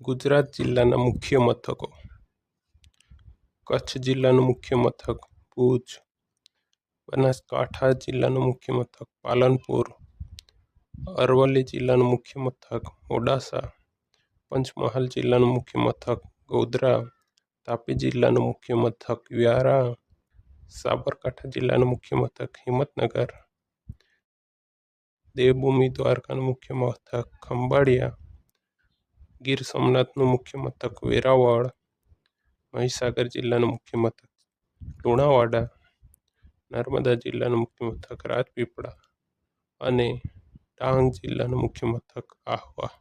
ગુજરાત જિલ્લાના મુખ્ય મથકો કચ્છ જિલ્લાનું મુખ્ય મથક ભુજ બનાસકાંઠા જિલ્લાનું મુખ્ય મથક પાલનપુર અરવલ્લી જિલ્લાનું મુખ્ય મથક મોડાસા પંચમહાલ જિલ્લાનું મુખ્ય મથક ગોધરા તાપી જિલ્લાનું મુખ્ય મથક વ્યારા સાબરકાંઠા જિલ્લાનું મુખ્ય મથક હિંમતનગર દેવભૂમિ દ્વારકાનું મુખ્ય મથક ખંભાળિયા ગીર સોમનાથનું મુખ્ય મથક વેરાવળ, મહીસાગર જિલ્લાનું મુખ્ય મથક લુણાવાડા, નર્મદા જિલ્લાનું મુખ્ય મથક રાજપીપળા અને ડાંગ જિલ્લાનું મુખ્ય મથક આહવા.